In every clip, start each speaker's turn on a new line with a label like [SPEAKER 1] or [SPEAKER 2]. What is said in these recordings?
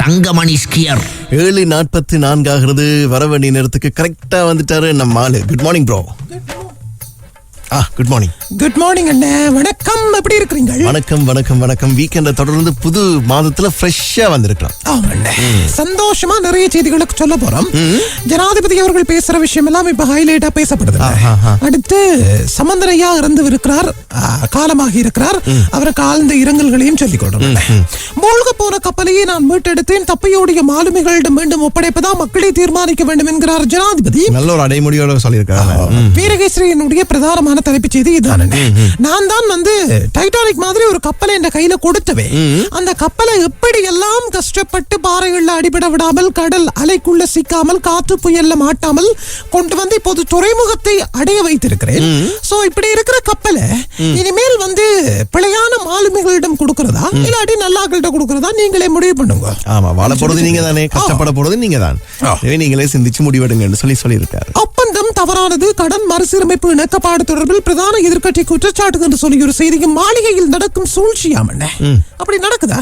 [SPEAKER 1] தங்கமணி ஸ்கியர்.
[SPEAKER 2] ஏழு நாற்பத்தி நான்காகிறது. வர வேண்டிய நேரத்துக்கு கரெக்டா வந்துட்டாரு நம்ம ஆளு. குட் மார்னிங் ப்ரோ ஆ குட் மார்னிங்
[SPEAKER 3] குட் மார்னிங் அண்ணே. வணக்கம். எப்படி இருக்கிறீங்க
[SPEAKER 2] வணக்கம் வணக்கம் வணக்கம். வீக்கெண்ட தொடர்ந்து புது மாதத்துல ஃப்ரெஷ்ஷா வந்திருக்கலாம்.
[SPEAKER 3] ஆமாண்ணே சந்தோஷமா நிறைய செய்திகளுக்கு சொல்ல போறோம். ஜனாதிபதி அவர்கள் பேசுற விஷயம் எல்லாம் இப்ப ஹைலைட்டா பேசப்படுது அடுத்து சமந்தரையா இறந்து இருக்கிறார் காலமாகி இருக்கிறார். அவருக்கு ஆழ்ந்த இரங்கல்களையும் சொல்லிக் கொடுறோம் மூழ்க போன கப்பலையே நான் மீட்டெடுத்தேன். தப்பையோடைய மாலுமிகளிடம் மீண்டும் ஒப்படைப்பதா மக்களே தீர்மானிக்க வேண்டும் என்கிறார் ஜனாதிபதி.
[SPEAKER 2] நல்ல ஒரு அடைமொழியோட சொல்லியிருக்காரு ம்.
[SPEAKER 3] வீரகேசரியனுடைய பிரதானமான தலைப்புச் செய்தி இதானே நான் தான் வந்து டைட்டானிக் மாதிரி ஒரு கப்பலை என் கையில கொடுத்தவே அந்த கப்பலை எப்படி எல்லாம் கஷ்டப்பட்டு பாறைகள்ல அடிபட விடாமல் கடல் அலைக்குள்ள சிக்காமல் காற்று புயல்ல மாட்டாமல் கொண்டு வந்து இப்போது துறைமுகத்தை அடைய வைத்திருக்கிறேன். சோ இப்படி இருக்கிற கப்பலை இனிமேல் வந்து பிழையான மாலுமிகளிடம் கொடுக்கறதா? இல்லாட்டி நல்லாக்கள்கிட்ட கொடுக்கறதா? நீங்களே முடிவு பண்ணுங்க.
[SPEAKER 2] ஆமா வாழ போறது நீங்க தானே கஷ்டப்பட போறது நீங்க தான். நீங்களே சிந்திச்சு முடிவெடுங்கன்னு சொல்லி சொல்லியிருக்காரு.
[SPEAKER 3] ஒப்பந்தம் தவறானது கடன் மறுசீரமைப்பு இணக்கப்பாடு தொடர்பில் பிரதான எதிர்க்கட்சி குற்றச்சாட்டு என்று சொல்லி ஒரு செய்தியும் மாளிகையில் நடக்கும் சூழ்ச்சியாமண்ணே அப்படி நடக்குதா.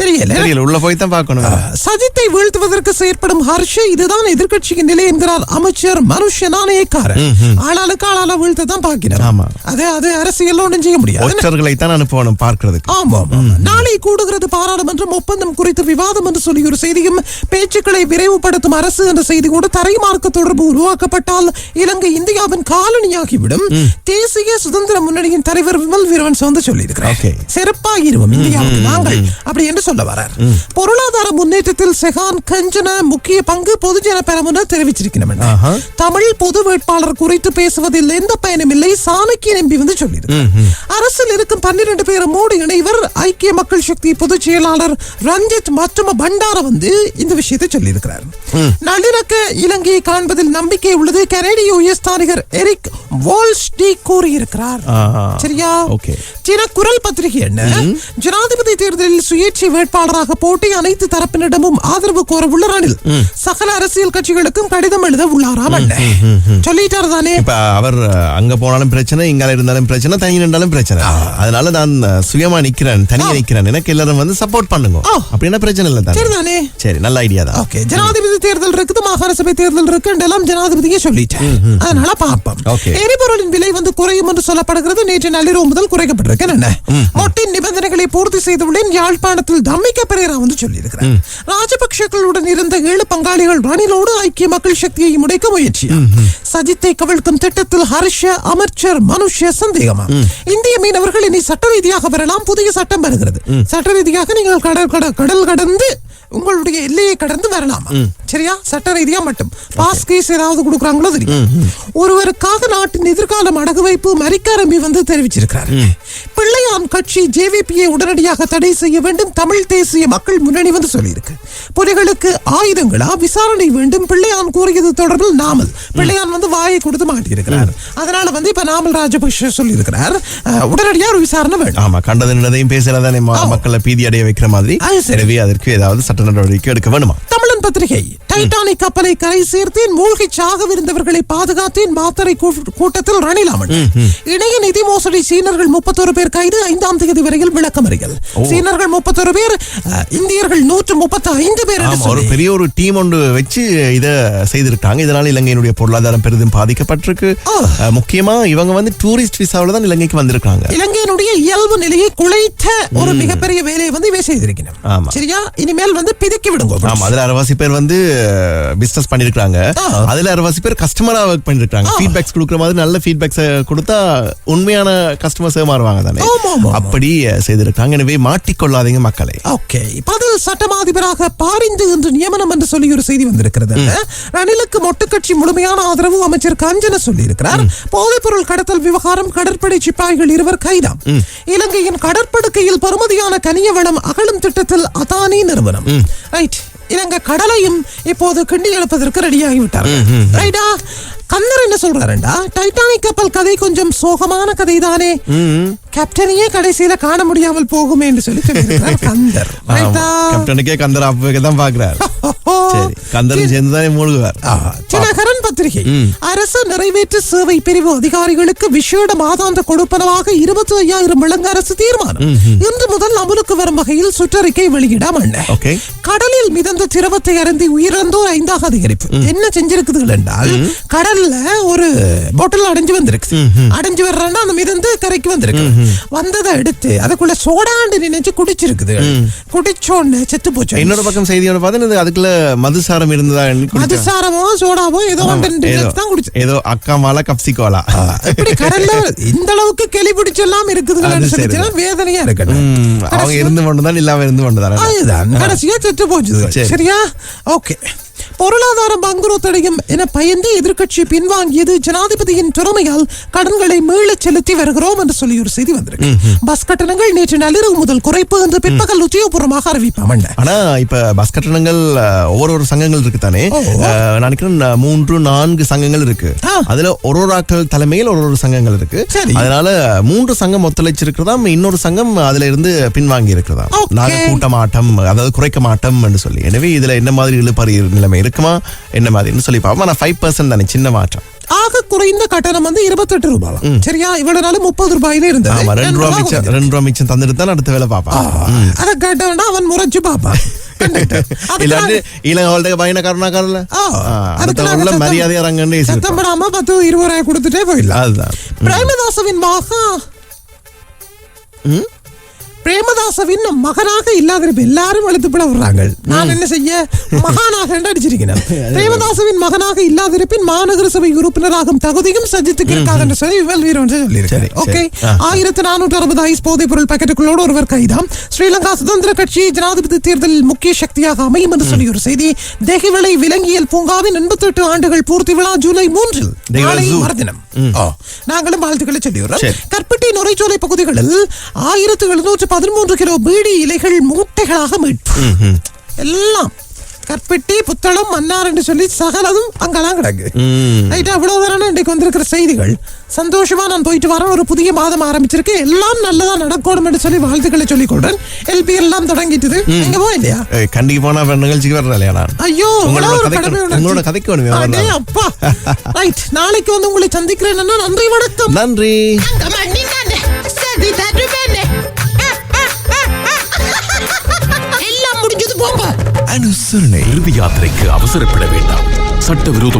[SPEAKER 3] தெரியல.
[SPEAKER 2] தெரியல உள்ள போய் தான் பார்க்கணும்
[SPEAKER 3] சஜித்தை வீழ்த்துவதற்கு செயற்படும் ஹர்ஷ இதுதான் எதிர்க்கட்சியின் நிலை என்கிறார் அமைச்சர் மனுஷ நாணயக்காரர். ஆளாளுக்கு ஆளால வீழ்த்த தான் பார்க்கிறார்.
[SPEAKER 2] ஆமா.
[SPEAKER 3] அது அது அரசியல் ஒன்றும் செய்ய முடியாது.
[SPEAKER 2] தான் அனுப்பணும் பார்க்கிறதுக்கு.
[SPEAKER 3] ஆமா நாளை கூடுகிறது பாராளுமன்றம் ஒப்பந்தம் குறித்து விவாதம் என்று சொல்லி ஒரு செய்தியும் பேச்சுக்களை விரைவுபடுத்தும் அரசு என்ற செய்தி கூட தரைமார்க்க தொடர்பு உருவாக்கப்பட்டால் இலங்கை இந்தியாவின் காலனியாகிவிடும். தேசிய சுதந்திர முன்னணியின் தலைவர் விமல் வீரவன் சொந்த சொல்லியிருக்கிறார்.
[SPEAKER 2] Okay.
[SPEAKER 3] சிறப்பாகிருவோம் இந்தியாவுக்கு நாங்கள். அப்படி என்று சொல்ல வரார். பொருளாதார முன்னேற்றத்தில் செகான் கஞ்சன முக்கிய பங்கு பொதுஜன பெறமுன தெரிவிச்சிருக்கிறோம்
[SPEAKER 2] ஆஹா.
[SPEAKER 3] தமிழ் பொது வேட்பாளர் குறித்து பேசுவதில் எந்த பயனும் இல்லை சாணக்கியன் எம்பி வந்து சொல்லியிருக்கிறார் அரசில் இருக்கும் பன்னிரண்டு பேரும் மூடு இணைவர் ஐக்கிய மக்கள் சக்தி பொதுச் செயலாளர் ரஞ்சித் மற்றும் பண்டார வந்து இந்த விஷயத்தை சொல்லியிருக்கிறார். நல்லிணக்க இலங்கையை காண்பதில் நம்பிக்கை உள்ளது. கனேடிய உயர்ஸ்தானிகர் எரிக் வால்ஸ்டி கூறியிருக்கிறார். சரியா. சில குரல் பத்திரிகை என்ன? ஜனாதிபதி தேர்தலில் சுயேட்சை வேட்பாளராக போட்டி அனைத்து தரப்பினரிடமும் ஆதரவு கோர உள்ள ரணில் சகல அரசியல் கட்சிகளுக்கும் கடிதம் எழுத உள்ளாராம் சொல்லிட்டாரு தானே?
[SPEAKER 2] இப்ப அவர் அங்க போனாலும் பிரச்சனை இங்க இருந்தாலும் பிரச்சனை தனி நின்றாலும் பிரச்சனை. அதனால நான் சுயமா நிக்கிறேன் தனியா நிக்கிறேன். எனக்கு எல்லாரும் வந்து சப்போர்ட் பண்ணுங்க. அப்படின்னா பிரச்சனை இல்ல தானே.
[SPEAKER 3] சரிதானே
[SPEAKER 2] சரி நல்ல ஐடியா தான்.
[SPEAKER 3] ஓகே. ஜனாதிபதி தேர்தல் இருக்குது மாகாண சபை தேர்தல் இருக்கு எல்லாம் ஜனாதிபதியே சொல்லிட்டேன் அதனால பார்ப்போம்.
[SPEAKER 2] Okay.
[SPEAKER 3] எரிபொருளின் விலை வந்து குறையும் என்று சொல்லப்படுகிறது. நேற்று நள்ளிரவு முதல் குறைக்கப்பட்டிருக்கு. என்ன நிபந்தனைகளை பூர்த்தி செய்துள்ளேன். யாழ்ப்பாணத்தில் தம்மிக்க பெரேரா வந்து சொல்லியிருக்கிறார். ராஜபக்ஷக்களுடன் இருந்த ஏழு பங்காளிகள் ரணிலோடு ஐக்கிய மக்கள் சக்தியை முடைக்க முயற்சியா சஜித்தை கவிழ்க்கும் திட்டத்தில் ஹர்ஷ அமைச்சர் மனுஷ சந்தேகமா? இந்திய மீனவர்கள் இனி சட்ட ரீதியாக வரலாம். புதிய சட்டம் வருகிறது. சட்ட ரீதியாக நீங்கள் கடல் கட- கடல் கடந்து உங்களுடைய எல்லையை கடந்து வரலாமா? சரியா? சட்ட ரீதியா மட்டும். பாஸ் கேஸ் ஏதாவது கொடுக்குறாங்களோ தெரியும். ஒருவருக்காக நாட்டின் எதிர்காலம் அடகு வைப்பு மரிக்காரம்பி வந்து தெரிவிச்சிருக்கிறார். பிள்ளையான் கட்சி ஜேவிபியை உடனடியாக தடை செய்ய வேண்டும் தமிழ் தேசிய மக்கள் முன்னணி வந்து சொல்லியிருக்கு. புலிகளுக்கு ஆயுதங்களா? விசாரணை வேண்டும். பிள்ளையான் கூறியது தொடர்பில் நாமல். பிள்ளையான் வந்து வாயை கொடுத்து மாட்டியிருக்கிறார். அதனால வந்து இப்ப நாமல் ராஜபக்ஷ சொல்லியிருக்கிறார். அஹ், உடனடியா ஒரு விசாரணை வேண்டும்
[SPEAKER 2] ஆமா கண்டது பேசுறதானே மக்களை பீதி அடைய வைக்கிற மாதிரி. எனவே அதற்கு ஏதாவது சட்ட நடவடிக்கை எடுக்க வேணுமா
[SPEAKER 3] தமிழன் பத்திரிகை. டைட்டானிக் கப்பலை கரை சேர்த்தேன் மூழ்கி சாகவிருந்தவர்களை பாதுகாத்தேன் மாத்தரை கூட்டத்தில் ரணிலாமன். இணைய நிதி மோசடி சீனர்கள் முப்பத்தொரு பேர் கைது ஐந்தாம் தேதி வரையில் விளக்கமறியல். சீனர்கள் முப்பத்தொரு பேர் இந்தியர்கள் நூற்று முப்பத்தி ஐந்து பேர்
[SPEAKER 2] ஒரு. பெரிய ஒரு டீம் ஒன்று வச்சு இத செய்திருக்காங்க. இதனால இலங்கையினுடைய பொருளாதாரம் பெரிதும் பாதிக்கப்பட்டிருக்கு. முக்கியமா இவங்க வந்து டூரிஸ்ட் விசாவில தான் இலங்கைக்கு வந்திருக்காங்க.
[SPEAKER 3] இலங்கையினுடைய இயல்பு நிலையை குலைத்த ஒரு மிகப்பெரிய வேலையை வந்து இவை செய்திருக்கிறோம்
[SPEAKER 2] ஆமா.
[SPEAKER 3] சரியா? இனிமேல் வந்து பிதுக்கி விடுங்க.
[SPEAKER 2] ஆமா அதுல அரைவாசி பேர் வந்து பிசினஸ் பண்ணிருக்காங்க. அதுல அரைவாசி பேர் கஸ்டமரா ஒர்க் பண்ணிருக்காங்க ஃபீட்பேக்ஸ் கொடுக்குற மாதிரி நல்ல ஃபீட்பேக்ஸ் கொடுத்தா உண்மையான கஸ்டமர்ஸ் மாறுவாங்க தானே. அப்படி செய்திருக்காங்க எனவே மாட்டிக்கொள்ளாதீங்க மக்களை.
[SPEAKER 3] ஓகே. பதில் சட்டமாதிபராக ப பாரிந்து என்று நியமனம் என்று சொல்லி ஒரு செய்தி வந்திருக்கிறது. ரணிலுக்கு மொட்டு கட்சி முழுமையான ஆதரவு அமைச்சர் கஞ்சன சொல்லி இருக்கிறார் போதைப் பொருள் கடத்தல் விவகாரம் கடற்படை சிப்பாய்கள் இருவர் கைதாம். இலங்கையின் கடற்படுக்கையில் பெறுமதியான கனிய வளம் அகலும் திட்டத்தில் அதானி நிறுவனம். ரைட் இலங்கை கடலையும் இப்போது கிண்டி எழுப்பதற்கு ரெடியாகி விட்டார் ரைட்டா கந்தர் என்ன சொல்றாருண்டா? டைட்டானிக் கப்பல் கதை கொஞ்சம் சோகமான கதை தானே கேப்டனையே கடைசியில காண முடியாமல் போகுமே என்று சொல்லி சொல்லியிருக்கிறார் கந்தர்.
[SPEAKER 2] கேப்டனுக்கே கந்தர் அப்பவே தான் பாக்குறாரு கந்தரும் சேர்ந்து தான் மூழ்குவார்.
[SPEAKER 3] தினகரன் பத்திரிகை. அரசு நிறைவேற்று சேவை பிரிவு அதிகாரிகளுக்கு விசேட மாதாந்த கொடுப்பனவாக இருபத்தி ஐயாயிரம் வழங்க அரசு தீர்மானம். இன்று முதல் அமலுக்கு வரும் வகையில் சுற்றறிக்கை வெளியிடாம. கடலில் மிதந்த திரவத்தை அருந்தி உயிரிழந்தோர் ஐந்தாக அதிகரிப்பு. என்ன செஞ்சிருக்குதுகள் என்றால் கடல்ல ஒரு பாட்டில் அடைஞ்சு வந்திருக்கு. அடைஞ்சு வர்றேன்னா அந்த மிதந்து கரைக்கு வந்திருக்கு. வந்ததை எடுத்து அதுக்குள்ள சோடாண்டு நினைச்சு குடிச்சிருக்குது. குடிச்சோன்னு செத்து போச்சு.
[SPEAKER 2] இன்னொரு பக்கம் செய்தியோட பார்த்தா அதுக்குள்ள மதுசாரம் இருந்ததா
[SPEAKER 3] மதுசாரமோ சோடாவோ ஏதோ தான் குடிச்சு
[SPEAKER 2] ஏதோ அக்கா மாலா கப்சிகோலா
[SPEAKER 3] இப்படி கடல்ல இந்த அளவுக்கு கெளி பிடிச்செல்லாம் இருக்குதுன்னு வேதனையா இருக்கட்டும்.
[SPEAKER 2] ம், அவங்க இருந்து மட்டும்தான் இல்லாம இருந்து மட்டும்தான்
[SPEAKER 3] அதுதான். கடைசியா செத்து போச்சு
[SPEAKER 2] சரி.
[SPEAKER 3] சரியா? ஓகே. பொருளாதார பங்குரோத்தடையும் என பயந்து எதிர்க்கட்சி பின்வாங்கியது ஜனாதிபதியின் திறமையால் கடன்களை மீளச் செலுத்தி வருகிறோம் என்று சொல்லி ஒரு செய்தி வந்திருக்கு. பஸ் கட்டணங்கள் நேற்று நள்ளிரவு முதல் குறைப்பு என்று பிற்பகல் உத்தியோகபூர்வமாக அறிவிப்பாமண்ட
[SPEAKER 2] ஆனா இப்ப பஸ் கட்டணங்கள் ஒவ்வொரு ஒரு சங்கங்கள் இருக்கு தானே? நினைக்கிறேன் மூன்று நான்கு சங்கங்கள் இருக்கு. அதுல ஒரு ஒரு ஆட்கள் தலைமையில் ஒரு ஒரு சங்கங்கள் இருக்கு. அதனால மூன்று சங்கம் ஒத்துழைச்சிருக்கிறதாம் இன்னொரு சங்கம் அதுல இருந்து பின்வாங்கி இருக்கிறதாம்
[SPEAKER 3] Okay.
[SPEAKER 2] நாங்க கூட்ட மாட்டோம் அதாவது குறைக்க மாட்டோம் என்று சொல்லி. எனவே இதுல என்ன மாதிரி இழுபறி நிலைமை இருக்குமா? என்ன மாதிரின்னு சொல்லி பார்ப்போம். ஆனா ஃபைவ் பர்சன்ட் தானே சின்ன மாற்றம்.
[SPEAKER 3] ஆக குறைந்த கட்டணம் வந்து இருபத்தெட்டு ரூபாய் சரியா? இவ்வளவு நாள் முப்பது ரூபாயில இருந்தது.
[SPEAKER 2] ஆமா ரெண்டு ரூபா மிச்சம். ரெண்டு ரூபா மிச்சம் தந்துட்டு தான் அடுத்த வேலை பார்ப்பான்.
[SPEAKER 3] அத கேட்டவனா அவன் முறைச்சு பத்து இருபது ரூபாய் கொடுத்துட்டே போயிடலாம். பிரேமதாசவின் மகா பிரேமதாசவின் மகனாக இல்லாதிருப்பு எல்லாரும் எழுத்துப்பட விடுறாங்க நான் என்ன செய்ய? மகானாக அடிச்சிருக்கிறேன். பிரேமதாசவின் மகனாக இல்லாதிருப்பின் மாநகர சபை உறுப்பினராகும் தகுதியும் சஜித்துக்கு இருக்காது என்று சொல்லி விமல் வீரன் சொல்லியிருக்காரு ஓகே. ஆயிரத்தி நானூற்றி அறுபது ஐஸ் போதைப் பொருள் பாக்கெட்டுகளோடு ஒருவர் கைதாம். ஸ்ரீலங்கா சுதந்திர கட்சி ஜனாதிபதி தேர்தலில் முக்கிய சக்தியாக அமையும் என்று சொல்லி ஒரு செய்தி. தேகிவிளை விலங்கியல் பூங்காவின் எண்பத்தி எட்டு ஆண்டுகள் பூர்த்தி விழா ஜூலை மூன்றில் நாளை. மறுதினம். நாங்களும் வாழ்த்துக்களை சொல்லிடுறோம். கற்பட்டி நுரைச்சோலை பகுதிகளில் ஆயிரத்து எழுநூற்று பதிமூன்று கிலோ பீடி இலைகள் மூட்டைகளாக மீட்பு. எல்லாம் கற்பட்டி புத்தளம் மன்னார் என்று சொல்லி சகலதும் அங்கெல்லாம் கிடக்கு ரைட் அவ்வளவு தானே இன்றைக்கு வந்திருக்கிற செய்திகள். சந்தோஷமா நான் போயிட்டு வரேன். ஒரு புதிய மாதம் ஆரம்பிச்சிருக்கு எல்லாம் நல்லதா நடக்கணும் என்று சொல்லி வாழ்த்துக்களை சொல்லிக் கொள்றேன் எல்பி எல்லாம் தொடங்கிட்டுது. எங்க போய் இல்லையா?
[SPEAKER 2] கண்டிக்கு போனா நிகழ்ச்சிக்கு வரல இல்லையா
[SPEAKER 3] ஐயோ
[SPEAKER 2] உங்களோட கதைக்கு- வேணுமே.
[SPEAKER 3] அப்பா. ரைட் நாளைக்கு வந்து உங்களை சந்திக்கிறேன். நன்றி வணக்கம்.
[SPEAKER 2] நன்றி. அனுசரணை.
[SPEAKER 4] இறுதி யாத்திரைக்கு அவசரப்பட வேண்டாம். சட்டவிரோத